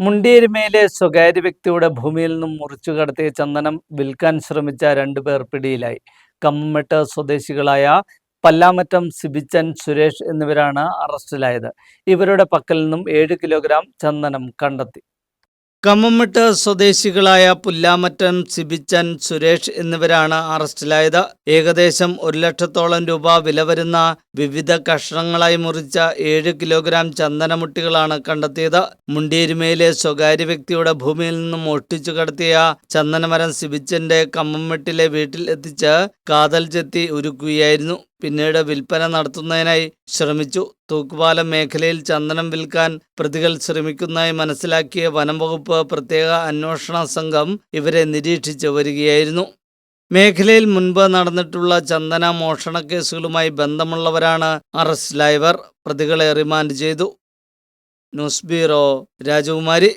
മുണ്ടിയേരിമയിലെ സ്വകാര്യ വ്യക്തിയുടെ ഭൂമിയിൽ നിന്നും മുറിച്ചു കടത്തിയ ചന്ദനം വിൽക്കാൻ ശ്രമിച്ച രണ്ടുപേർ പിടിയിലായി. കമ്മട്ട് സ്വദേശികളായ പല്ലാമറ്റം സിബിച്ചൻ സുരേഷ് എന്നിവരാണ് അറസ്റ്റിലായത്. ഇവരുടെ പക്കൽ നിന്നും ഏഴ് കിലോഗ്രാം ചന്ദനം കണ്ടെത്തി. കമ്മമെട്ട് സ്വദേശികളായ പുല്ലാമറ്റം സിബിച്ചൻ സുരേഷ് എന്നിവരാണ് അറസ്റ്റിലായത്. ഏകദേശം ഒരു ലക്ഷത്തോളം രൂപ വില വരുന്ന വിവിധ കഷ്ണങ്ങളായി മുറിച്ച ഏഴ് കിലോഗ്രാം ചന്ദനമുട്ടികളാണ് കണ്ടെത്തിയത്. മുണ്ടേരുമയിലെ സ്വകാര്യ വ്യക്തിയുടെ ഭൂമിയിൽ നിന്നും ഒട്ടിച്ചു കടത്തിയ ചന്ദനമരം സിബിച്ചന്റെ കമ്മമ്മട്ടിലെ വീട്ടിൽ എത്തിച്ച് കാതൽ ചെത്തി ഉരുക്കുകയായിരുന്നു പിന്നീട് വിൽപ്പന നടത്തുന്നതിനായി ശ്രമിച്ചു. തൂക്കുപാലം മേഖലയിൽ ചന്ദനം വിൽക്കാൻ പ്രതികൾ ശ്രമിക്കുന്നതായി മനസ്സിലാക്കിയ വനം വകുപ്പ് പ്രത്യേക അന്വേഷണ സംഘം ഇവരെ നിരീക്ഷിച്ചു വരികയായിരുന്നു. മേഖലയിൽ മുൻപ് നടന്നിട്ടുള്ള ചന്ദന മോഷണ കേസുകളുമായി ബന്ധമുള്ളവരാണ് അറസ്റ്റിലായവർ പ്രതികളെ റിമാൻഡ് ചെയ്തു. ന്യൂസ് ബ്യൂറോ രാജകുമാരി.